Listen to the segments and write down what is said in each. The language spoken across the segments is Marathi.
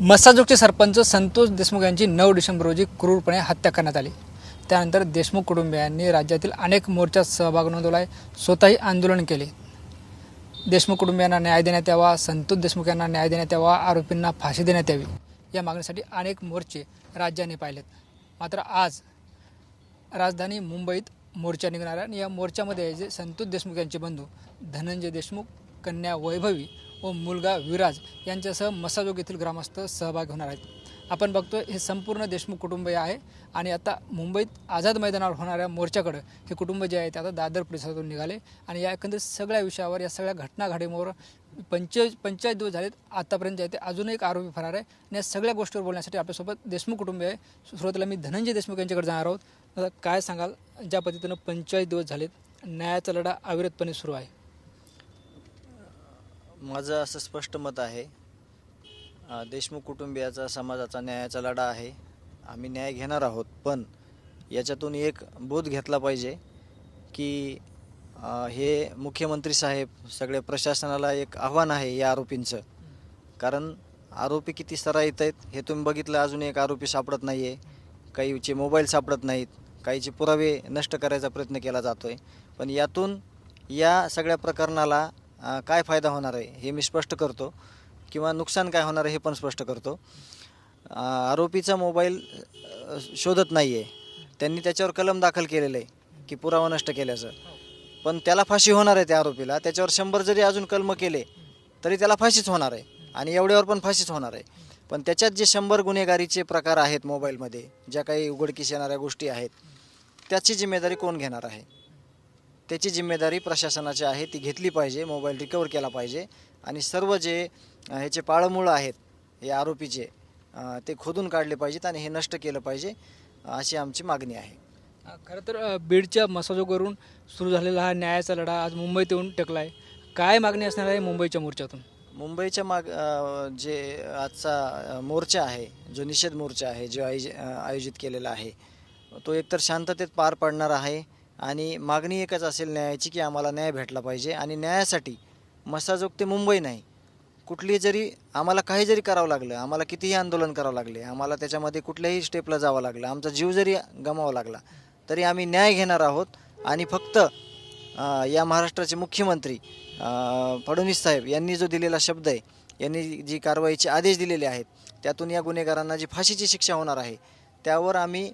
मसाजोगचे सरपंच संतोष देशमुख यांची नऊ डिसेंबर रोजी क्रूरपणे हत्या करण्यात आली. त्यानंतर देशमुख कुटुंबियांनी राज्यातील अनेक मोर्चात सहभाग नोंदवला आहे स्वतःही आंदोलन केले. देशमुख कुटुंबियांना न्याय देण्यात यावा संतोष देशमुख यांना न्याय देण्यात यावा आरोपींना फाशी देण्यात यावी या मागणीसाठी अनेक मोर्चे राज्याने पाहिलेत. मात्र आज राजधानी मुंबईत मोर्चा निघणार आहे आणि या मोर्चामध्ये जे संतोष देशमुख यांचे बंधू धनंजय देशमुख कन्या वैभवी व मुलगा विराज यांच्यासह मसाजोग येथील ग्रामस्थ सहभागी होणार आहेत. आपण बघतोय हे संपूर्ण देशमुख कुटुंब आहे आणि आता मुंबईत आझाद मैदानावर होणाऱ्या मोर्चाकडं हे कुटुंब जे आहे ते आता दादर परिसरातून निघाले आणि या एकंदरीत सगळ्या विषयावर या सगळ्या घटना घडामोडीवर पंचेचाळीस पंचेचाळीस दिवस झालेत. आतापर्यंत जे आहे ते अजून एक आरोपी फरार आहे आणि या सगळ्या गोष्टीवर बोलण्यासाठी आपल्यासोबत देशमुख कुटुंब आहे. सुरुवातीला मी धनंजय देशमुख यांच्याकडे जाणार आहोत. काय सांगाल? ज्या पद्धतीनं पंचेचाळीस दिवस झालेत न्यायाचा लढा अविरतपणे सुरू आहे. माझं असं स्पष्ट मत आहे देशमुख कुटुंबियाचा समाजाचा न्यायाचा लढा आहे. आम्ही न्याय घेणार आहोत पण याच्यातून एक बोध घेतला पाहिजे की हे मुख्यमंत्री साहेब सगळे प्रशासनाला एक आव्हान आहे या आरोपींचं. कारण आरोपी किती सराईत आहेत हे तुम्ही बघितलं अजून एक आरोपी सापडत नाही आहे काहीचे मोबाईल सापडत नाहीत काहीचे पुरावे नष्ट करायचा प्रयत्न केला जातो आहे पण यातून या सगळ्या प्रकरणाला अ, काय फायदा होणार आहे हे मी स्पष्ट करतो किंवा नुकसान काय होणार आहे हे पण स्पष्ट करतो. अ, आरोपीचा मोबाईल अ, शोधत नाही आहे त्यांनी त्याच्यावर कलम दाखल केलेलं आहे की पुरावा नष्ट केल्याचं. पण त्याला फाशी होणार आहे त्या आरोपीला. त्याच्यावर शंभर जरी अजून कलम केले तरी त्याला फाशीच होणार आहे आणि एवढ्यावर पण फाशीच होणार आहे. पण त्याच्यात जे शंभर गुन्हेगारीचे प्रकार आहेत मोबाईलमध्ये ज्या काही उघडकीस येणाऱ्या गोष्टी आहेत त्याची जिम्मेदारी कोण घेणार आहे? त्याची जिम्मेदारी प्रशासनाची आहे ती घेतली पाहिजे मोबाईल रिकवर केला पाहिजे. आणि सर्व जे ह्याचे पाळमुळं आहेत हे आरोपीचे ते खोदून काढले पाहिजेत आणि हे नष्ट केलं पाहिजे अशी आमची मागणी आहे. खरं तर बीडच्या मसाजोगवरून सुरू झालेला हा न्यायाचा लढा आज मुंबईत येऊन टेकला आहे काय मागणी असणार आहे मुंबईच्या मोर्चातून? मुंबईच्या माग जे आजचा मोर्चा आहे जो निषेध मोर्चा आहे जो आयोज आयोजित केलेला आहे तो एकतर शांततेत पार पडणार आहे आणि मागणी एकच असेल न्यायाची की आम्हाला न्याय भेटला पाहिजे आणि न्यायासाठी मसाजोग ते मुंबई नाही. कुठली जरी आम्हाला काही जरी करावं लागलं आम्हाला कितीही आंदोलन करावं लागले आम्हाला त्याच्यामध्ये कुठल्याही स्टेपला जावं लागलं आमचा जीव जरी गमावा लागला तरी आम्ही न्याय घेणार आहोत आणि फक्त या महाराष्ट्राचे मुख्यमंत्री फडणवीस साहेब यांनी जो दिलेला शब्द आहे यांनी जी कारवाईचे आदेश दिलेले आहेत त्यातून या गुन्हेगारांना जी फाशीची शिक्षा होणार आहे त्यावर आम्ही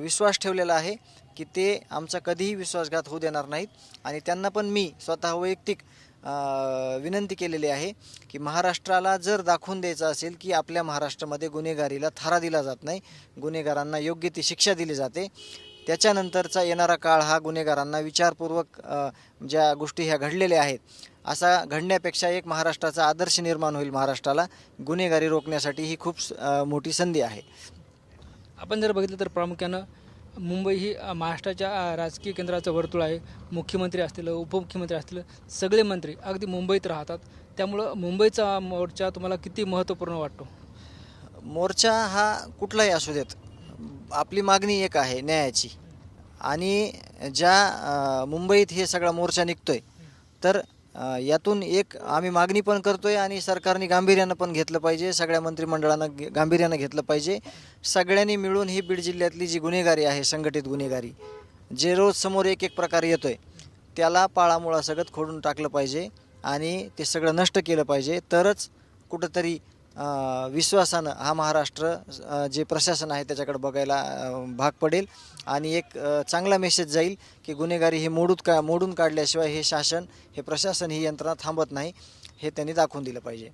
विश्वास ठेवलेला आहे की ते आमचा कधीही विश्वासघात होऊ देणार नाहीत. आणि त्यांना पण मी स्वतः वैयक्तिक विनंती केलेली आहे की महाराष्ट्राला जर दाखवून द्यायचं असेल की आपल्या महाराष्ट्रामध्ये गुन्हेगारीला थारा दिला जात नाही गुन्हेगारांना योग्य ती शिक्षा दिली जाते त्याच्यानंतरचा येणारा काळ हा गुन्हेगारांना विचारपूर्वक ज्या गोष्टी ह्या घडलेल्या आहेत असा घडण्यापेक्षा एक महाराष्ट्राचा आदर्श निर्माण होईल महाराष्ट्राला. गुन्हेगारी रोखण्यासाठी ही खूप मोठी संधी आहे. आपण जर बघितलं तर प्रामुख्यानं मुंबई ही महाराष्ट्राच्या राजकीय केंद्राचं वर्तुळ आहे. मुख्यमंत्री असतील उपमुख्यमंत्री असतील सगळे मंत्री अगदी मुंबईत राहतात. त्यामुळं मुंबईचा मोर्चा तुम्हाला किती महत्त्वपूर्ण वाटतो? मोर्चा हा कुठलाही असू देत आपली मागणी एक आहे न्यायाची. आणि ज्या मुंबईत हे सगळा मोर्चा निघतोय तर अ, यातून एक आम्ही मागणी पण करतोय आणि सरकारने गांभीर्यानं पण घेतलं पाहिजे सगळ्या मंत्रिमंडळानं गे- गांभीर्यानं घेतलं पाहिजे. सगळ्यांनी मिळून ही बीड जिल्ह्यातली जी गुन्हेगारी आहे संघटित गुन्हेगारी जे रोज समोर एक एक प्रकार येतोय त्याला पाळामुळा सगळं खोडून टाकलं पाहिजे आणि ते सगळं नष्ट केलं पाहिजे. तरच कुठंतरी विश्वासानं हा महाराष्ट्र जे प्रशासन आहे त्याच्याकडे बघायला भाग पडेल. आणि एक चांगला मेसेज जाईल की गुन्हेगारी हे मोडून का मोडून काढल्याशिवाय हे शासन हे प्रशासन ही यंत्रणा थांबत नाही हे त्यांनी दाखवून दिलं पाहिजे.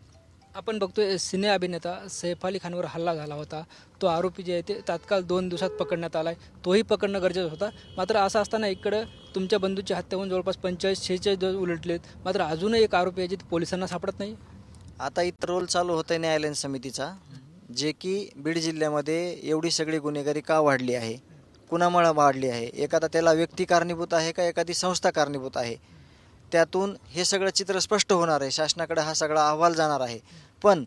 आपण बघतोय सिने अभिनेता सैफ अली खानवर हल्ला झाला होता. तो आरोपी जे आहे ते तात्काळ दोन दिवसात पकडण्यात आला आहे तोही पकडणं गरजेचं होता. मात्र असं असताना इकडं तुमच्या बंधूची हत्या होऊन जवळपास पंचेचाळीस शेहेचाळीस दिवस उलटलेत. मात्र अजूनही एक आरोपी आहे जे पोलिसांना सापडत नाही. आता इथं रोल चालू होतं आहे न्यायालयीन समितीचा जे की बीड जिल्ह्यामध्ये एवढी सगळी गुन्हेगारी का वाढली आहे? कुणामुळे वाढली आहे? एखादा त्याला व्यक्ती कारणीभूत आहे का एखादी संस्था कारणीभूत आहे? त्यातून हे सगळं चित्र स्पष्ट होणार आहे. शासनाकडे हा सगळा अहवाल जाणार आहे. पण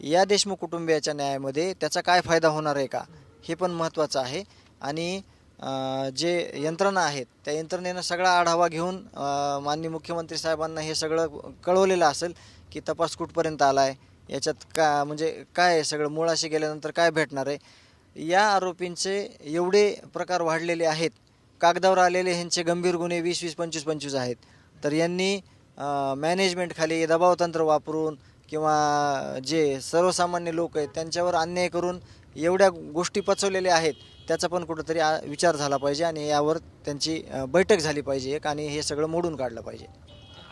या देशमुख कुटुंबियाच्या न्यायामध्ये त्याचा काय फायदा होणार आहे का? हे पण महत्त्वाचं आहे. आणि जे यंत्रणा आहेत त्या यंत्रणेनं सगळा आढावा घेऊन माननीय मुख्यमंत्री साहेबांना हे सगळं कळवलेलं असेल की तपास कुठपर्यंत आला आहे याच्यात का म्हणजे काय आहे सगळं? मुळाशी गेल्यानंतर काय भेटणार आहे? या आरोपींचे एवढे प्रकार वाढलेले आहेत. कागदावर आलेले ह्यांचे गंभीर गुन्हे वीस वीस पंचवीस पंचवीस आहेत. तर यांनी मॅनेजमेंटखाली दबाव दबावतंत्र वापरून किंवा जे सर्वसामान्य लोक आहेत त्यांच्यावर अन्याय करून एवढ्या गोष्टी पचवलेल्या आहेत त्याचा पण कुठंतरी आ- विचार झाला पाहिजे आणि यावर त्यांची बैठक झाली पाहिजे एक आणि हे सगळं मोडून काढलं पाहिजे.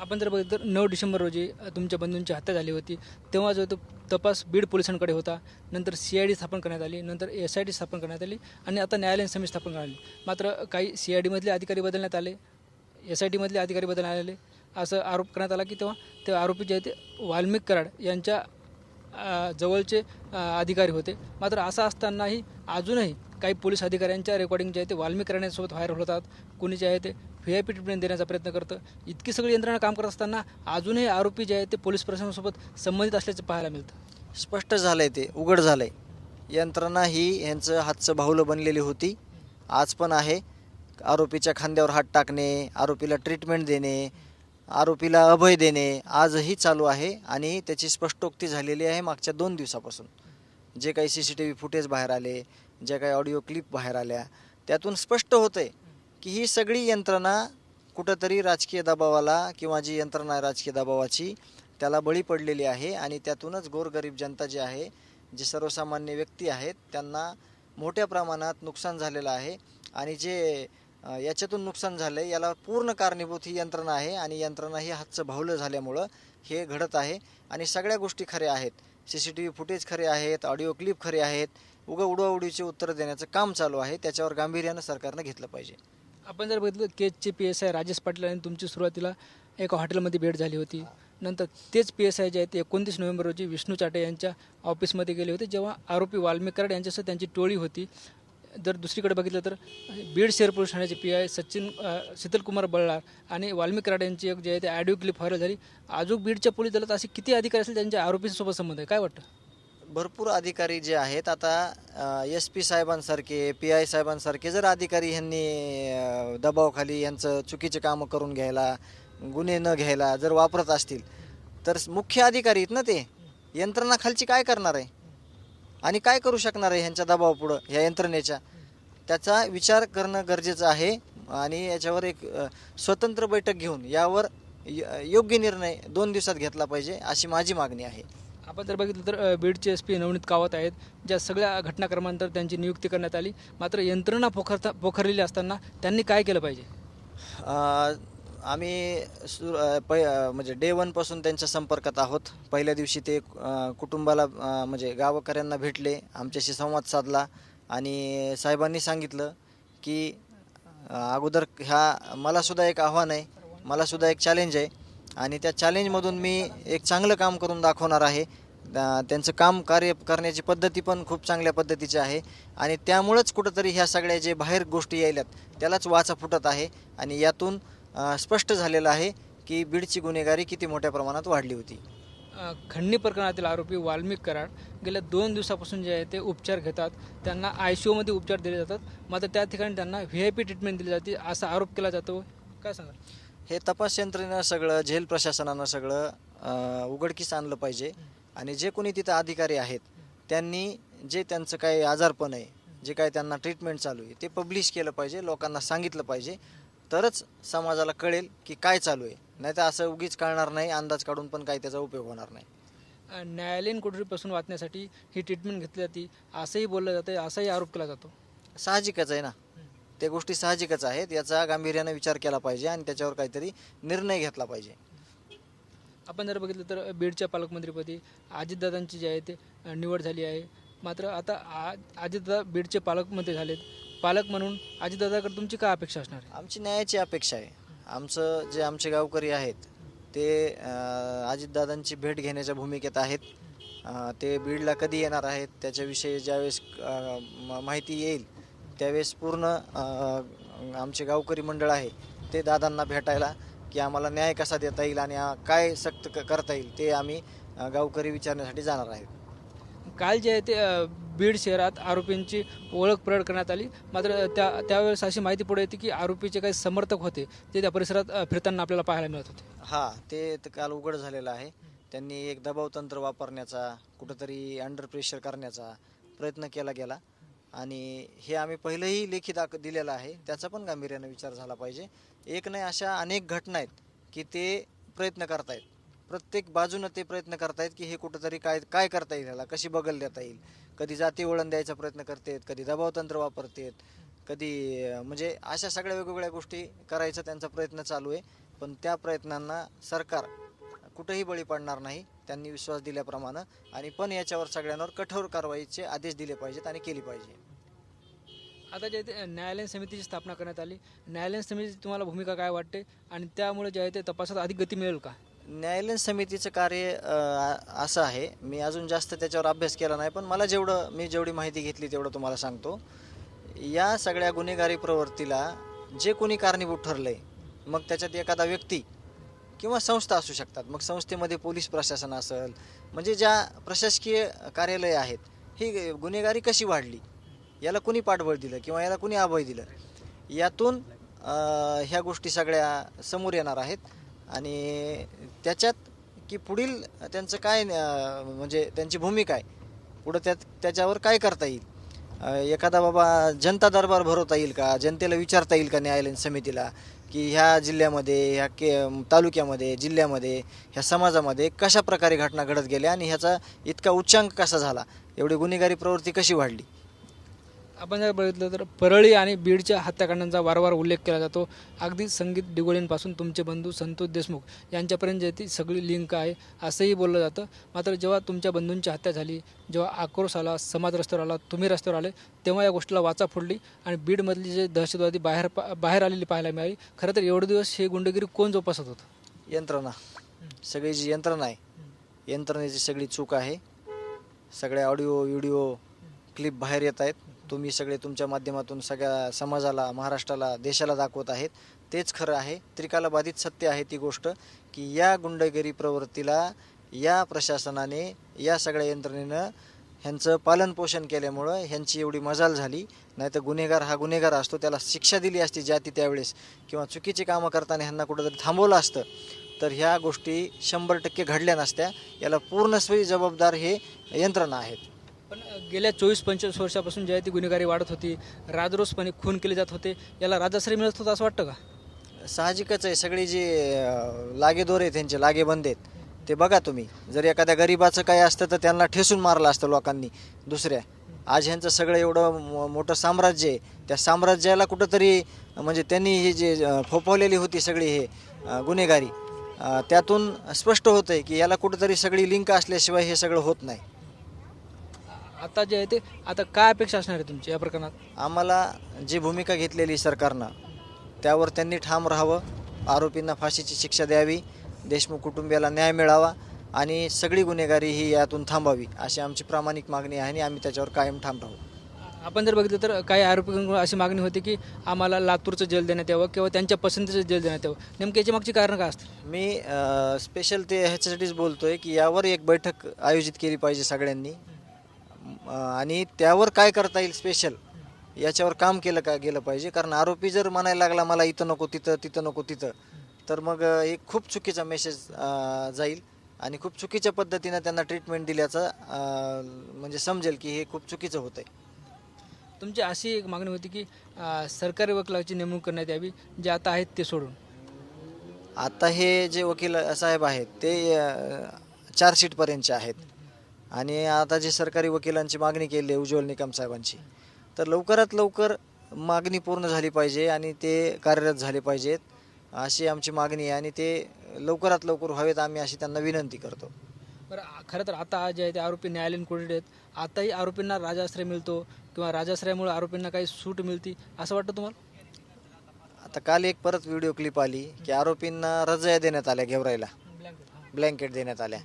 आपण जर बघितलं तर नऊ डिसेंबर रोजी तुमच्या बंधूंची हत्या झाली होती. तेव्हा जो तो तपास बीड पोलिसांकडे होता. नंतर सी आय डी स्थापन करण्यात आली. नंतर एस आय डी स्थापन करण्यात आली. आणि आता न्यायालयीन समिती स्थापन करण्यात आली. मात्र काही सी आय डीमधले अधिकारी बदलण्यात आले. एस आय डीमधले अधिकारी बदलण्यात आले. असं आरोप करण्यात आला की तेव्हा ते आरोपी जे आहेत ते वाल्मिक कराड यांच्या जवळचे अधिकारी होते. मात्र असं असतानाही अजूनही काही पोलीस अधिकाऱ्यांच्या रेकॉर्डिंग जे आहे ते वाल्मिक कराड्यांसोबत व्हायरल होतात. कोणी जे आहे ते व्ही आय पी ट्रीटमेंट देण्याचा प्रयत्न करतं. इतकी सगळी यंत्रणा काम करत असताना अजूनही आरोपी जे आहेत ते पोलीस प्रशासनासोबत संबंधित असल्याचं पाहायला मिळतं. स्पष्ट झालंय ते उघड झालंय. यंत्रणा ही यांचं हातचं बाहुलं बनलेली होती. आज पण आहे. आरोपीच्या खांद्यावर हात टाकणे आरोपीला ट्रीटमेंट देणे आरोपीला अभय देणे आजही चालू आहे आणि त्याची स्पष्टोक्ती झालेली आहे मागच्या दोन दिवसापासून. जे काही C C T V footage बाहेर आले ज्या काही ऑडिओ क्लिप बाहेर आल्या त्यातून स्पष्ट होतंय की ही सगळी यंत्रणा कुठंतरी राजकीय दबावाला किंवा जी यंत्रणा आहे राजकीय दबावाची त्याला बळी पडलेली आहे आणि त्यातूनच गोरगरीब जनता जी आहे जे सर्वसामान्य व्यक्ती आहेत त्यांना मोठ्या प्रमाणात नुकसान झालेलं आहे. आणि जे याच्यातून नुकसान झालं आहे याला पूर्ण कारणीभूत ही यंत्रणा आहे आणि यंत्रणा ही हातचं भावलं झाल्यामुळं हे घडत आहे. आणि सगळ्या गोष्टी खऱ्या आहेत. C C T V footage खरे आहेत ऑडिओ क्लिप खरे आहेत. उगा उडवाउडीचे उत्तरं देण्याचं काम चालू आहे. त्याच्यावर गांभीर्यानं सरकारनं घेतलं पाहिजे. आपण जर बघितलं केजचे P S I Rajesh Patil आणि तुमची सुरुवातीला एका हॉटेलमध्ये भेट झाली होती. नंतर तेच पी एस आय जे आहेत ते एकोणतीस नोव्हेंबर रोजी विष्णू चाटे यांच्या ऑफिसमध्ये गेले होते. जेव्हा आरोपी वाल्मिक कराड यांच्यासह त्यांची टोळी होती. जर दुसरीकडे बघितलं तर बीड शहर पोलीस ठाण्याचे पी आय सचिन शीतलकुमार बळ्ळार आणि वाल्मिक कराड यांची एक जे आहे ते ऑडिओ क्लिप व्हायरल झाली. अजून बीडच्या पोलीस दलात असे किती अधिकारी असेल त्यांच्या आरोपींसोबत संबंध आहे? काय वाटतं? भरपूर अधिकारी जे आहेत आता एस पी साहेबांसारखे पी आय साहेबांसारखे जर अधिकारी ह्यांनी अ, दबावाखाली यांचं चुकीचे कामं करून घ्यायला गुन्हे न घ्यायला जर वापरत असतील तर मुख्य अधिकारी आहेत ना ते? यंत्रणा खालची काय करणार आहे? आणि काय करू शकणार आहे ह्यांच्या दबावापुढं ह्या यंत्रणेच्या? त्याचा विचार करणं गरजेचं आहे आणि याच्यावर एक अ, स्वतंत्र बैठक घेऊन यावर य- योग्य निर्णय दोन दिवसात घेतला पाहिजे अशी माझी मागणी आहे. आपण जर बघितलं तर बीडचे एस पी नवनीत कावत आहेत ज्या सगळ्या घटनाक्रमानंतर त्यांची नियुक्ती करण्यात आली. मात्र यंत्रणा पोखरता पोखरलेली असताना त्यांनी काय केलं पाहिजे? आम्ही सु पै म्हणजे डे वनपासून त्यांच्या संपर्कात आहोत. पहिल्या दिवशी ते कुटुंबाला म्हणजे गावकऱ्यांना भेटले आमच्याशी संवाद साधला आणि साहेबांनी सांगितलं की अगोदर ह्या मलासुद्धा एक आव्हान आहे मलासुद्धा एक चॅलेंज आहे आणि त्या चॅलेंजमधून मी एक चांगलं काम करून दाखवणार आहे. त्यांचं काम कार्य करण्याची पद्धती पण खूप चांगल्या पद्धतीची आहे. आणि त्यामुळंच कुठंतरी ह्या सगळ्या जे बाहेर गोष्टी यायल्यात त्यालाच वाचा फुटत आहे. आणि यातून स्पष्ट झालेलं आहे की बीडची गुन्हेगारी किती मोठ्या प्रमाणात वाढली होती. खंडणी प्रकरणातील आरोपी वाल्मिक कराड गेल्या दोन दिवसापासून जे आहे ते उपचार घेतात. त्यांना आय सी यूमध्ये उपचार दिले जातात. मात्र त्या ठिकाणी त्यांना व्ही आय पी ट्रीटमेंट दिली जाते असा आरोप केला जातो. काय सांगाल? हे तपास यंत्रणेनं सगळं जेल प्रशासनानं सगळं उघडकीस आणलं पाहिजे. आणि जे कोणी तिथं अधिकारी आहेत त्यांनी जे त्यांचं काही आजारपण आहे जे काही त्यांना ट्रीटमेंट चालू आहे ते पब्लिश केलं पाहिजे लोकांना सांगितलं पाहिजे. तरच समाजाला कळेल की काय चालू आहे. नाही तर असं उगीच कळणार नाही अंदाज काढून पण काही त्याचा उपयोग होणार नाही. न्यायालयीन कोठडीपासून वाचण्यासाठी ही ट्रीटमेंट घेतली जाते असंही बोललं जातं असाही आरोप केला जातो. साहजिकच आहे ना. त्या गोष्टी साहजिकच आहेत याचा गांभीर्यानं विचार केला पाहिजे आणि त्याच्यावर काहीतरी निर्णय घेतला पाहिजे. आपण जर बघितलं तर बीडच्या पालकमंत्रीपदी अजितदादांची जी आहे ते निवड झाली आहे. मात्र आता आ अजितदादा बीडचे पालकमंत्री झालेत. पालक म्हणून अजितदादाकडे तुमची काय अपेक्षा असणार आहे? आमची न्यायाची अपेक्षा आहे. आमचं जे आमचे गावकरी आहेत ते अजितदादांची भेट घेण्याच्या भूमिकेत आहेत. ते बीडला कधी येणार आहेत त्याच्याविषयी ज्यावेळेस म- माहिती येईल त्यावेळेस पूर्ण आमचे गावकरी मंडळ आहे ते दादांना भेटायला की आम्हाला न्याय कसा देता येईल आणि काय सक्त क- करता येईल ते आम्ही अं, गावकरी विचारण्यासाठी जाणार आहेत काल जे आहे ते अ, बीड शहरात आरोपींची ओळख प्रकट करण्यात आली. मात्र त्या त्यावेळेस अशी माहिती पुढे येते की आरोपीचे काही समर्थक होते ते त्या परिसरात अ, फिरताना आपल्याला पाहायला मिळत होते. हां ते त- काल उघड झालेलं आहे. त्यांनी एक दबाव तंत्र वापरण्याचा कुठंतरी अंडर प्रेशर करण्याचा प्रयत्न केला गेला. आणि हे आम्ही पहिलंही लेखी दाख दिलेलं आहे. त्याचा पण गांभीर्यानं विचार झाला पाहिजे. एक नाही अशा अनेक घटना आहेत की ते प्रयत्न करतायत. प्रत्येक बाजूनं ते प्रयत्न करतायत की हे कुठंतरी काय काय करता येईल ह्याला? कशी बगल देता येईल? कधी जाती वळण द्यायचा प्रयत्न करतेत कधी दबाव तंत्र वापरतेत कधी म्हणजे अशा सगळ्या वेगवेगळ्या गोष्टी करायचा त्यांचा प्रयत्न चालू आहे. पण त्या प्रयत्नांना सरकार कुठंही बळी पडणार नाही त्यांनी विश्वास दिल्याप्रमाणे. आणि पण याच्यावर सगळ्यांवर कठोर कारवाईचे आदेश दिले पाहिजेत आणि केली पाहिजे. आता जे ते न्यायालयीन समितीची स्थापना करण्यात आली. न्यायालयीन समितीची तुम्हाला भूमिका काय वाटते? आणि त्यामुळे जे आहे ते तपासात अधिक गती मिळेल का? न्यायालयीन समितीचं कार्य असं आहे. मी अजून जास्त त्याच्यावर अभ्यास केला नाही पण मला जेवढं मी जेवढी माहिती घेतली तेवढं तुम्हाला सांगतो. या सगळ्या गुन्हेगारी प्रवृत्तीला जे कोणी कारणीभूत ठरलंय मग त्याच्यात एखादा व्यक्ती किंवा संस्था असू शकतात. मग संस्थेमध्ये पोलीस प्रशासन असेल म्हणजे ज्या प्रशासकीय कार्यालय आहेत ही गुन्हेगारी कशी वाढली? याला कुणी पाठबळ दिलं किंवा याला कुणी अभय दिलं? यातून अ, ह्या गोष्टी सगळ्या समोर येणार आहेत. आणि त्याच्यात की पुढील त्यांचं काय अ, म्हणजे त्यांची भूमिका आहे पुढं त्यात त्याच्यावर काय करता येईल? अ, एखादा बाबा जनता दरबार भरवता येईल का? जनतेला विचारता येईल का न्यायालयीन समितीला? की ह्या जिल्ह्यामध्ये ह्या के तालुक्यामध्ये जिल्ह्यामध्ये ह्या समाजामध्ये कशा प्रकारे घटना घडत गेल्या आणि ह्याचा इतका उच्चांक कसा झाला? एवढी गुन्हेगारी प्रवृत्ती कशी वाढली? आपण जर बघितलं तर परळी आणि बीडच्या हत्याकांडांचा वारंवार उल्लेख केला जातो. अगदी संगीत डिगोळींपासून तुमचे बंधू संतोष देशमुख यांच्यापर्यंत जे ती सगळी लिंक आहे असंही बोललं जातं. मात्र जेव्हा तुमच्या बंधूंची हत्या झाली जेव्हा आक्रोश आला समाज रस्त्यावर आला तुम्ही रस्त्यावर आले तेव्हा या गोष्टीला वाचा फोडली आणि बीडमधली जे दहशतवादी बाहेर पा बाहेर आलेली पाहायला मिळाली. खरं तर एवढे दिवस हे गुंडगिरी कोण जोपासत होतं? यंत्रणा. सगळी जी यंत्रणा आहे यंत्रणेची सगळी चूक आहे. सगळ्या ऑडिओ व्हिडिओ क्लिप बाहेर येत आहेत. तुम्ही सगळे तुमच्या माध्यमातून सगळ्या समाजाला महाराष्ट्राला देशाला दाखवत आहेत. तेच खरं आहे. त्रिकालाबाधित सत्य आहे ती गोष्ट की या गुंडगिरी प्रवृत्तीला या प्रशासनाने या सगळ्या यंत्रणेनं ह्यांचं पालनपोषण केल्यामुळं ह्यांची एवढी मजाल झाली. नाहीतर गुन्हेगार हा गुन्हेगार असतो. त्याला शिक्षा दिली असती ज्या ती त्यावेळेस किंवा चुकीची कामं करताना ह्यांना कुठंतरी थांबवलं असतं. तर ह्या गोष्टी शंभर टक्के घडल्या नसत्या. याला पूर्णस्वी जबाबदार हे यंत्रणा आहेत. पण गेल्या चोवीस पंचवीस वर्षापासून जे आहे ती गुन्हेगारी वाढत होती राजरोसपणे खून केले जात होते याला राजाश्रय मिळत होता असं वाटतं का? साहजिकच आहे. सगळी जी अं, लागेदोर आहेत त्यांचे लागेबंद आहेत ते बघा तुम्ही. जर एखाद्या गरिबाचं काय असतं तर त्यांना ठेसून मारलं असतं लोकांनी. दुसऱ्या आज ह्यांचं सगळं एवढं मो- मोठं साम्राज्य आहे. त्या साम्राज्याला कुठंतरी म्हणजे त्यांनी ही जे अं, फोफवलेली होती सगळी हे गुन्हेगारी त्यातून स्पष्ट होतं आहे की याला कुठंतरी सगळी लिंक असल्याशिवाय हे सगळं होत नाही. आता जे आहे ते आता काय अपेक्षा असणार आहे तुमची या प्रकरणात? आम्हाला जी भूमिका घेतलेली सरकारनं त्यावर त्यांनी ठाम राहावं आरोपींना फाशीची शिक्षा द्यावी देशमुख कुटुंबियाला न्याय मिळावा आणि सगळी गुन्हेगारी ही यातून थांबावी अशी आमची प्रामाणिक मागणी आहे आणि आम्ही त्याच्यावर कायम ठाम राहू. आपण जर बघितलं तर काही आरोपींकडून अशी मागणी होती की आम्हाला लातूरचं जेल देण्यात यावं किंवा त्यांच्या पसंतीचं जेल देण्यात यावं. नेमकी याची मागची कारण काय असतील? मी स्पेशल ते ह्याच्यासाठीच बोलतो आहे की यावर एक बैठक आयोजित केली पाहिजे सगळ्यांनी. आणि त्यावर काय करता येईल स्पेशल याच्यावर काम केलं का गेलं पाहिजे? कारण आरोपी जर म्हणायला लागला मला इथं नको तिथं तिथं नको तिथं तर मग एक खूप चुकीचा मेसेज जाईल. आणि खूप चुकीच्या पद्धतीनं त्यांना ट्रीटमेंट दिल्याचं म्हणजे समजेल की हे खूप चुकीचं होतं आहे तुमची अशी एक मागणी होती की सरकारी वकिलाची नेमणूक करण्यात यावी जे आता आहेत ते सोडून. आता हे जे वकील साहेब आहेत ते चार सीटपर्यंतचे आहेत. आणि आता जे सरकारी वकिलांची मागणी केली आहे उज्ज्वल निकम साहेबांची तर लवकरात लवकर मागणी पूर्ण झाली पाहिजे आणि ते कार्यरत झाले पाहिजेत अशी आमची मागणी आहे आणि ते लवकरात लवकर व्हावेत आम्ही अशी त्यांना विनंती करतो. बरं खरं तर आता जे आहे ते आरोपी न्यायालयीन कोठडीत आहेत. आताही आरोपींना राजाश्रय मिळतो किंवा राजाश्रयामुळे आरोपींना काही सूट मिळते असं वाटतं तुम्हाला? आता काल एक परत व्हिडिओ क्लिप आली की आरोपींना रजया देण्यात आल्या घेवरायला ब्लँकेट देण्यात आल्या.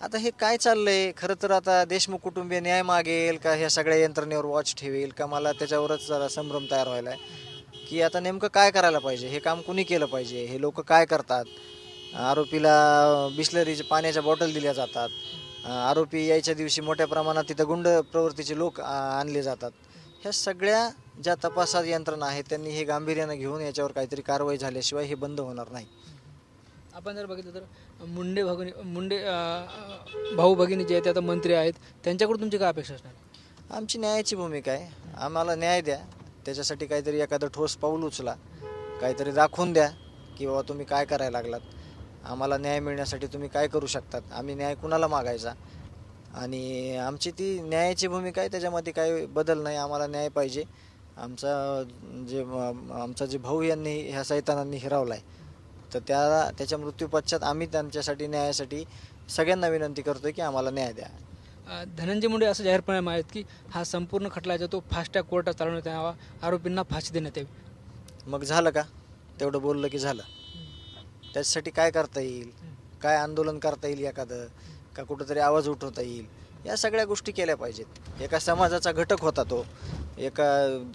आता हे काय चाललंय? खरं तर आता देशमुख कुटुंबीय न्याय मागेल का? ह्या सगळ्या यंत्रणेवर वॉच ठेवेल का? मला त्याच्यावरच जरा संभ्रम तयार व्हायला आहे की आता नेमकं काय करायला पाहिजे? हे काम कुणी केलं पाहिजे? हे लोक काय करतात? आरोपीला बिस्लरीच्या पाण्याच्या बॉटल दिल्या जातात. आरोपी यायच्या दिवशी मोठ्या प्रमाणात तिथं गुंड प्रवृत्तीचे लोक आ, आणले जातात. ह्या सगळ्या ज्या तपासात यंत्रणा आहेत त्यांनी हे गांभीर्यानं घेऊन याच्यावर काहीतरी कारवाई झाल्याशिवाय हे बंद होणार नाही. आपण जर बघितलं तर मुंडे भगिनी मुंडे भाऊ भगिनी जे आहेत ते आता मंत्री आहेत. त्यांच्याकडून तुमची काय अपेक्षा असणार? आमची न्यायाची भूमिका आहे. आम्हाला न्याय द्या. त्याच्यासाठी काहीतरी एखादं ठोस पाऊल उचला. काहीतरी दाखवून द्या की बाबा तुम्ही काय करायला लागलात. आम्हाला न्याय मिळण्यासाठी तुम्ही काय करू शकतात? आम्ही न्याय कुणाला मागायचा? आणि आमची ती न्यायाची भूमिका आहे. त्याच्यामध्ये काही बदल नाही. आम्हाला न्याय पाहिजे. आमचा जे आमचा जे भाऊ यांनी ह्या सैतानांनी हिरावला आहे तर त्या त्याच्या मृत्यूपश्चात आम्ही त्यांच्यासाठी न्यायासाठी सगळ्यांना विनंती करतो की आम्हाला न्याय द्या. धनंजय मुंडे असं जाहीरपणे माहीत की हा संपूर्ण खटला आहे तो फास्टॅग कोर्टात चालवण्यात यावा आरोपींना फाशी देण्यात यावी. मग झालं का? तेवढं बोललं की झालं. त्याच्यासाठी काय करता येईल? काय आंदोलन करता येईल एखादं? का कुठंतरी आवाज उठवता येईल? या सगळ्या गोष्टी केल्या पाहिजेत. एका समाजाचा घटक होता तो. एका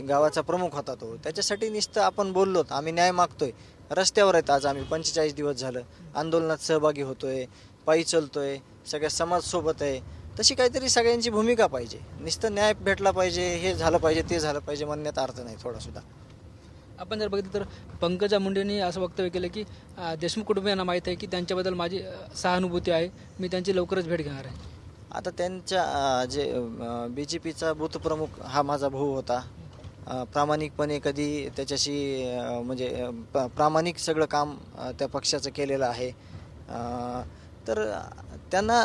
गावाचा प्रमुख होता तो. त्याच्यासाठी नुसतं आपण बोललोत. आम्ही न्याय मागतोय. रस्त्यावर आहेत आज आम्ही. पंचेचाळीस दिवस झालं. आंदोलनात सहभागी होतोय पायी चलतोय सगळ्या समाज सोबत आहे. तशी काहीतरी सगळ्यांची भूमिका पाहिजे. नुसतं न्याय भेटला पाहिजे हे झालं पाहिजे ते झालं पाहिजे म्हणण्यात अर्थ नाही थोडासुद्धा. आपण जर बघितलं तर पंकजा मुंडेंनी असं वक्तव्य केलं की देशमुख कुटुंबियांना माहीत आहे की त्यांच्याबद्दल माझी सहानुभूती आहे. मी त्यांची लवकरच भेट घेणार आहे. आता त्यांच्या जे बी जे पीचा बूथ प्रमुख हा माझा भाऊ होता. प्रामाणिकपणे कधी त्याच्याशी म्हणजे प- प्रामाणिक सगळं काम त्या पक्षाचं केलेलं आहे. तर त्यांना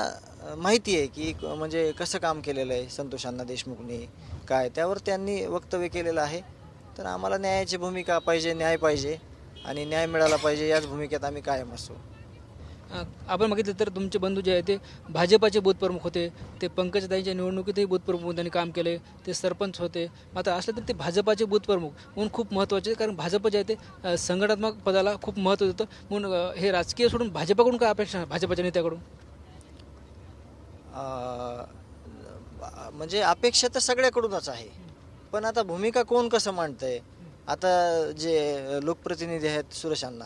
माहिती आहे की म्हणजे कसं काम केलेलं आहे संतोषांना देशमुखनी काय त्यावर त्यांनी वक्तव्य केलेलं आहे. तर आम्हाला न्यायाची भूमिका पाहिजे न्याय पाहिजे आणि न्याय मिळाला पाहिजे याच भूमिकेत आम्ही कायम असू. आपण बघितलं तर तुमचे बंधू जे आहे ते भाजपाचे बूथप्रमुख होते ते पंकजताईंच्या निवडणुकीतही बूथप्रमुख म्हणून त्यांनी काम केले ते सरपंच होते. आता असलं तर ते भाजपाचे बूथप्रमुख म्हणून खूप महत्त्वाचे कारण भाजप जे आहे ते संघटनात्मक पदाला खूप महत्त्व देतं. म्हणून हे राजकीय सोडून भाजपाकडून काय अपेक्षा भाजपाच्या नेत्याकडून? म्हणजे अपेक्षा तर सगळ्याकडूनच आहे. पण आता भूमिका कोण कसं मांडतंय? आता जे लोकप्रतिनिधी आहेत सुरेशांना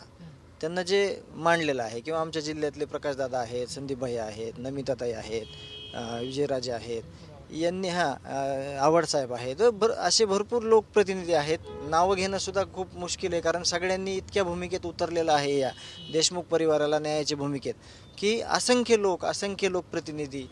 त्यांना जे मांडलेलं आहे किंवा आमच्या जिल्ह्यातले प्रकाशदादा आहेत संदीपभाई आहेत नमिताताई आहेत विजयराजे आहेत यांनी हा आवडसाहेब आहेत. भर असे भरपूर लोकप्रतिनिधी आहेत. नावं घेणंसुद्धा खूप मुश्किल आहे कारण सगळ्यांनी इतक्या भूमिकेत उतरलेलं आहे या देशमुख परिवाराला न्यायाच्या भूमिकेत की असंख्य लोक असंख्य लोकप्रतिनिधी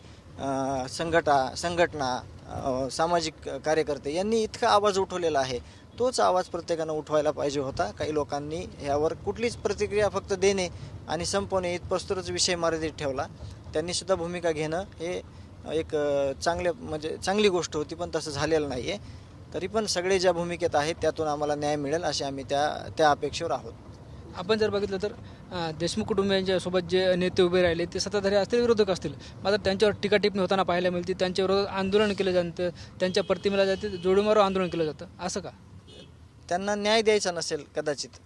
संघटा संघटना सामाजिक कार्यकर्ते यांनी इतका आवाज उठवलेला आहे. तोच आवाज प्रत्येकानं उठवायला पाहिजे होता. काही लोकांनी ह्यावर कुठलीच प्रतिक्रिया फक्त देणे आणि संपवणे इथपासूनच विषय मर्यादित ठेवला. त्यांनी सुद्धा भूमिका घेणं हे एक चांगले चांगल्या म्हणजे चांगली गोष्ट होती पण तसं झालेलं नाही आहे तरी पण सगळे ज्या भूमिकेत आहेत त्यातून आम्हाला न्याय मिळेल असे आम्ही त्या त्या अपेक्षेवर आहोत. आपण जर बघितलं तर देशमुख कुटुंबियांच्या सोबत जे नेते उभे राहिले ते सत्ताधारी असतील विरोधक असतील. मात्र त्यांच्यावर टीका टिप्पणी होताना पाहायला मिळते त्यांच्या विरोधात आंदोलन केलं जातं त्यांच्या प्रतिमेला जाते जोडीमारो आंदोलन केलं जातं. असं का? त्यांना न्याय द्यायचा नसेल कदाचित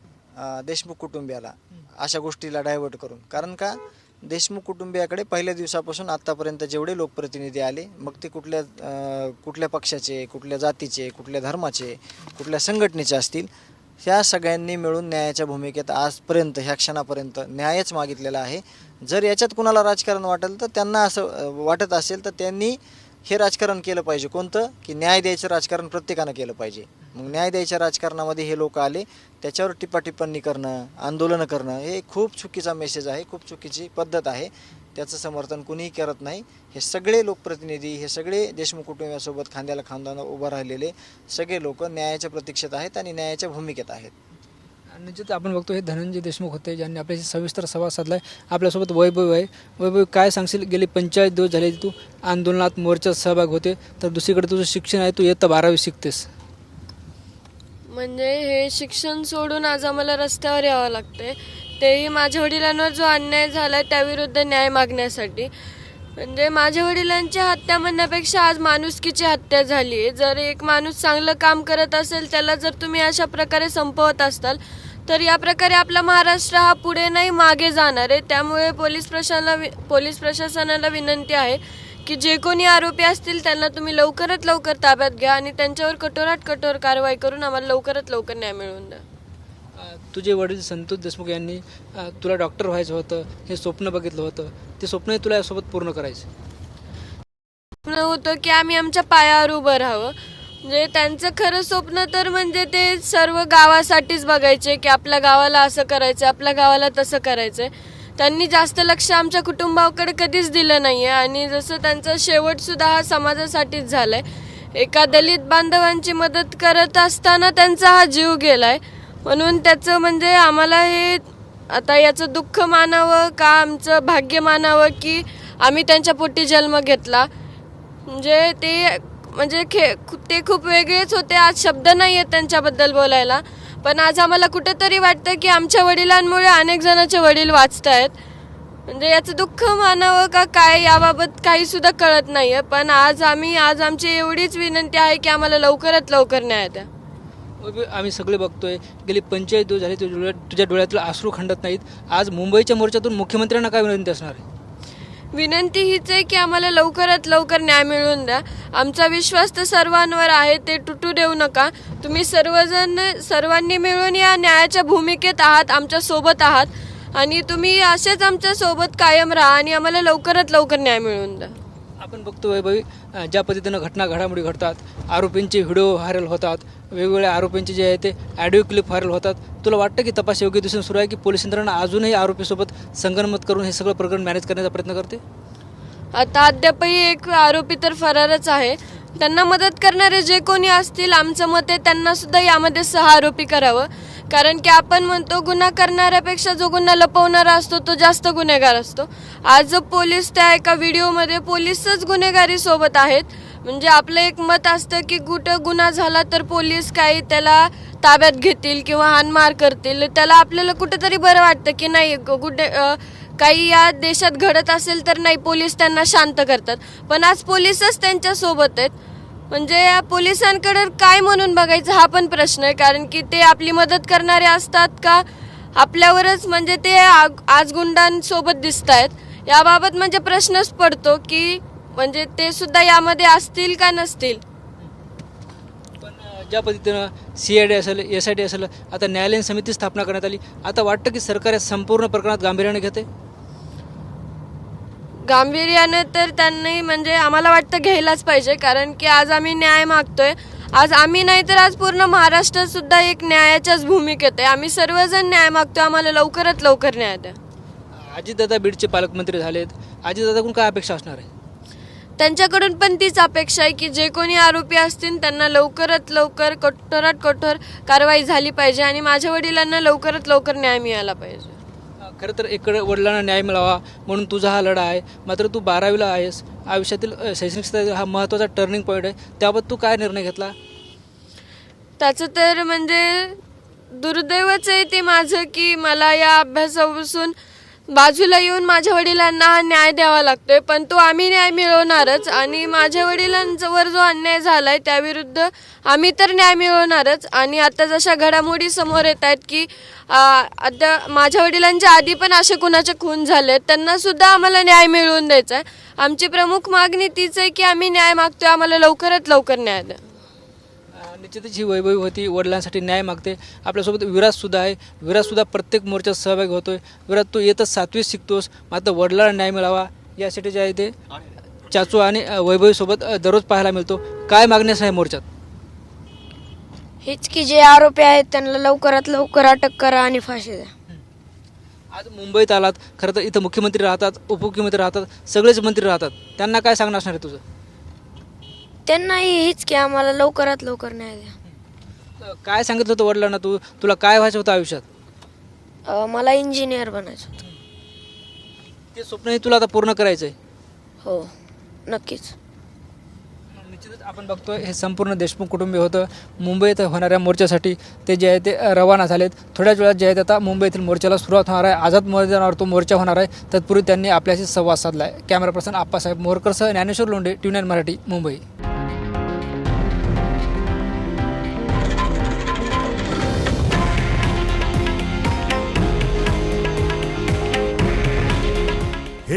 देशमुख कुटुंबियाला अशा गोष्टीला डायव्हर्ट करून. कारण का? देशमुख कुटुंबियाकडे पहिल्या दिवसापासून आत्तापर्यंत जेवढे लोकप्रतिनिधी आले मग ते कुठल्या कुठल्या पक्षाचे कुठल्या जातीचे कुठल्या धर्माचे कुठल्या संघटनेचे असतील ह्या सगळ्यांनी मिळून न्यायाच्या भूमिकेत आजपर्यंत ह्या क्षणापर्यंत न्यायच मागितलेला आहे. जर याच्यात कुणाला राजकारण वाटेल तर त्यांना असं वाटत असेल तर त्यांनी हे राजकारण केलं पाहिजे. कोणतं? की न्याय द्यायचं राजकारण प्रत्येकानं केलं पाहिजे. मग न्याय द्यायच्या राजकारणामध्ये हे लोक आले त्याच्यावर टिप्पाटिप्पणी करणं आंदोलनं करणं हे खूप चुकीचा मेसेज आहे खूप चुकीची पद्धत आहे. त्याचं समर्थन कुणीही करत नाही. हे सगळे लोकप्रतिनिधी हे सगळे देशमुख कुटुंबासोबत खांद्याला खांदा उभं राहिलेले सगळे लोक न्यायाच्या प्रतीक्षेत आहेत आणि न्यायाच्या भूमिकेत आहेत. निश्चित आपण बघतो हे धनंजय देशमुख होते ज्यांनी आपल्याशी सविस्तर संवाद आहे आपल्यासोबत वैभव आहे. वैभव काय सांगशील? गेले पंचायत दिवस झाले तू आंदोलनात मोर्चात सहभाग होते तर दुसरीकडे तुझं शिक्षण आहे तू इयत्ता बारावी शिकतेस. म्हणजे हे शिक्षण सोडून आज आम्हाला रस्त्यावर यावं लागते तेही माझ्या वडिलांवर जो अन्याय झाला त्याविरुद्ध न्याय मागण्यासाठी. म्हणजे माझ्या वडिलांची हत्या म्हणण्यापेक्षा आज माणुसकीची हत्या झाली आहे जर एक माणूस चांगलं काम करत असेल त्याला जर तुम्ही अशा प्रकारे संपवत असताल तर या प्रकारे आपला महाराष्ट्र हा पुढे नाही मागे जाणार आहे. त्यामुळे पोलीस प्रशासनाला पोलीस प्रशासनाला विनंती आहे की जे कोणी आरोपी असतील त्यांना तुम्ही लवकरात लवकर ताब्यात घ्या आणि त्यांच्यावर कठोरात कठोर कारवाई करून आम्हाला लवकरात लवकर न्याय मिळवून द्या. तुझे वडील संतोष देशमुख यांनी तुला डॉक्टर व्हायचं होतं हे स्वप्न बघितलं होतं. ते स्वप्नही तुला यासोबत पूर्ण करायचं. स्वप्न होतं की आम्ही आमच्या पायावर उभं राहावं. म्हणजे त्यांचं खरं स्वप्न तर म्हणजे ते सर्व गावासाठीच बघायचे की आपल्या गावाला असं करायचं आपल्या गावाला तसं करायचं त्यांनी जास्त लक्ष आमच्या कुटुंबाकडे कधीच दिलं नाही आहे आणि जसं त्यांचा शेवटसुद्धा हा समाजासाठीच झाला आहे एका दलित बांधवांची मदत करत असताना त्यांचा हा जीव गेला आहे म्हणून त्याचं म्हणजे आम्हाला हे आता याचं दुःख मानावं का आमचं भाग्य मानावं की आम्ही त्यांच्या पोटी जन्म घेतला. म्हणजे ते म्हणजे खे ते खूप वेगळेच होते. आज शब्द नाही आहेत त्यांच्याबद्दल बोलायला. पण आज आम्हाला कुठेतरी वाटतं की आमच्या वडिलांमुळे अनेक जणांचे वडील वाचत आहेत म्हणजे याचं दुःख मानावं का काय याबाबत काही सुद्धा कळत नाही आहे पण आज आम्ही आज आमची एवढीच विनंती आहे की आम्हाला लवकरात लवकर न्याय द्या. आम्ही सगळे बघतोय. गेली पंचायत दिवस झाले तुझ्या डोळ्यात तुझ्या डोळ्यातलं अश्रू खंडत नाहीत. आज मुंबईच्या मोर्चातून मुख्यमंत्र्यांना काय विनंती असणार आहे? विनंती हीच आहे की आम्हाला लवकरात लवकर न्याय मिळवून द्या. आमचा विश्वास तर सर्वांवर आहे ते तुटू देऊ नका. तुम्ही सर्वजण सर्वांनी मिळून या न्यायाच्या भूमिकेत आहात आमच्यासोबत आहात. आणि तुम्ही असेच आमच्यासोबत कायम राहा आणि आम्हाला लवकरात लवकर न्याय मिळवून द्या. आपण बघतो वैभवी ज्या पद्धतीनं घटना घडामोडी घडतात आरोपींचे व्हिडिओ व्हायरल होतात वेगवेगळ्या आरोपींचे जे आहे ते ऑडिओ क्लिप व्हायरल होतात. तुला वाटतं की तपास योग्य दिसून सुरू आहे की पोलीस यंत्रणा अजूनही आरोपीसोबत संगनमत करून हे सगळं प्रकरण मॅनेज करण्याचा प्रयत्न करते? आता अद्यापही एक आरोपी तर फरारच आहे. त्यांना मदत करणारे जे कोणी असतील आमचं मत आहे त्यांना सुद्धा यामध्ये सहा आरोपी करावं. कारण की आपण म्हणतो गुन्हा करणाऱ्यापेक्षा जो गुन्हा लपवणारा असतो तो जास्त गुन्हेगार असतो. आज जो पोलीस त्या एका व्हिडिओमध्ये पोलीसच गुन्हेगारी सोबत आहेत. म्हणजे आपलं एक मत असतं की कुठं गुन्हा झाला तर पोलीस काही त्याला ताब्यात घेतील किंवा हानमार करतील. त्याला आपल्याला कुठेतरी बरं वाटतं की नाही कुठे काही या देशात घडत असेल तर नाही पोलीस त्यांना शांत करतात. पण आज पोलीसच त्यांच्यासोबत आहेत. म्हणजे या पोलिसांकडे काय म्हणून बघायचं हा पण प्रश्न आहे कारण की ते आपली मदत करणारे असतात का? आपल्यावरच म्हणजे ते आज गुंडांसोबत दिसत आहेत याबाबत म्हणजे प्रश्नच पडतो की म्हणजे ते सुद्धा यामध्ये असतील का नसतील? पण ज्या पद्धतीनं सी आय डी असेल एस आय डी असेल आता न्यायालयीन समिती स्थापना करण्यात आली आता वाटतं की सरकार या संपूर्ण प्रकरणात गांभीर्याने घेते? गांभीर्यानं तर त्यांनी म्हणजे आम्हाला वाटतं घ्यायलाच पाहिजे कारण की आज आम्ही न्याय मागतोय. आज आम्ही नाही तर आज पूर्ण महाराष्ट्र सुद्धा एक न्यायाच्याच भूमिकेत आहे. आम्ही सर्वजण न्याय मागतोय आम्हाला लवकरात लवकर न्याय द्या. अजितदादा बीडचे पालकमंत्री झालेत. अजितदादाकडून काय अपेक्षा असणार आहे? त्यांच्याकडून पण तीच अपेक्षा आहे की जे कोणी आरोपी असतील त्यांना लवकरात लवकर कठोरात कठोर कारवाई झाली पाहिजे आणि माझ्या वडिलांना लवकरात लवकर न्याय मिळाला पाहिजे. खरं तर इकडे वडिलांना न्याय मिळावा म्हणून तुझा हा लढा आहे. मात्र तू बारावीला आहेस. आयुष्यातील शैक्षणिक स्तरातील हा महत्त्वाचा टर्निंग पॉईंट आहे. त्याबाबत तू काय निर्णय घेतला? त्याचं तर म्हणजे दुर्दैवच आहे ते माझं की मला या अभ्यासापासून बाजूला येऊन माझ्या वडिलांना हा न्याय द्यावा लागतोय पण तो आम्ही न्याय मिळवणारच आणि माझ्या वडिलांवर जो अन्याय झाला आहे त्याविरुद्ध आम्ही तर न्याय मिळवणारच. आणि आता जशा घडामोडी समोर येत आहेत की आता माझ्या वडिलांच्या आधी पण असे कुणाचे खून झाले आहेत त्यांना सुद्धा आम्हाला न्याय मिळवून द्यायचा आहे आमची प्रमुख मागणी तीच आहे की आम्ही न्याय मागतोय आम्हाला लवकरात लवकर न्याय द्या. निश्चितच ही वैभवी होती वडिलांसाठी न्याय मागते. आपल्यासोबत विराजसुद्धा आहे. विराजसुद्धा प्रत्येक मोर्चात सहभागी होतोय. विराज तू येतच सातवीत शिकतोस. मात्र वडिलांना न्याय मिळावा यासाठी जे आहे ते चाचू आणि वैभवीसोबत दररोज पाहायला मिळतो. काय मागण्यास आहे मोर्चात? हेच की जे आरोपी आहेत त्यांना लवकरात लवकर अटक करा आणि फाशी द्या. आज मुंबईत आलात. खरं तर इथं मुख्यमंत्री राहतात उपमुख्यमंत्री राहतात सगळेच मंत्री राहतात. त्यांना काय सांगणं असणार आहे तुझं? त्यांनाही हेच की आम्हाला लवकरात लवकर न्याय द्या. काय सांगितलं होतं वडिलांना तू? तुला काय व्हायचं होतं आयुष्यात? अं, मला इंजिनियर बनायचं होतं. ते स्वप्नही तुला आता पूर्ण करायचं आहे हो नक्कीच. निश्चितच आपण बघतोय हे संपूर्ण देशमुख कुटुंबीय होतं. मुंबईत होणाऱ्या मोर्चासाठी ते जे आहे ते अ, रवाना झालेत. थोड्याच वेळात जे आहे ते आता मुंबईतील मोर्चाला सुरुवात होणार आहे. आझाद मैदानावर तो मोर्चा होणार आहे. तत्पूर्वी त्यांनी आपल्याशी संवाद साधला आहे कॅमेरा पर्सन आप्पासाहेब मोरकरसह ज्ञानेश्वर लोंढे ट्युन मराठी मुंबई.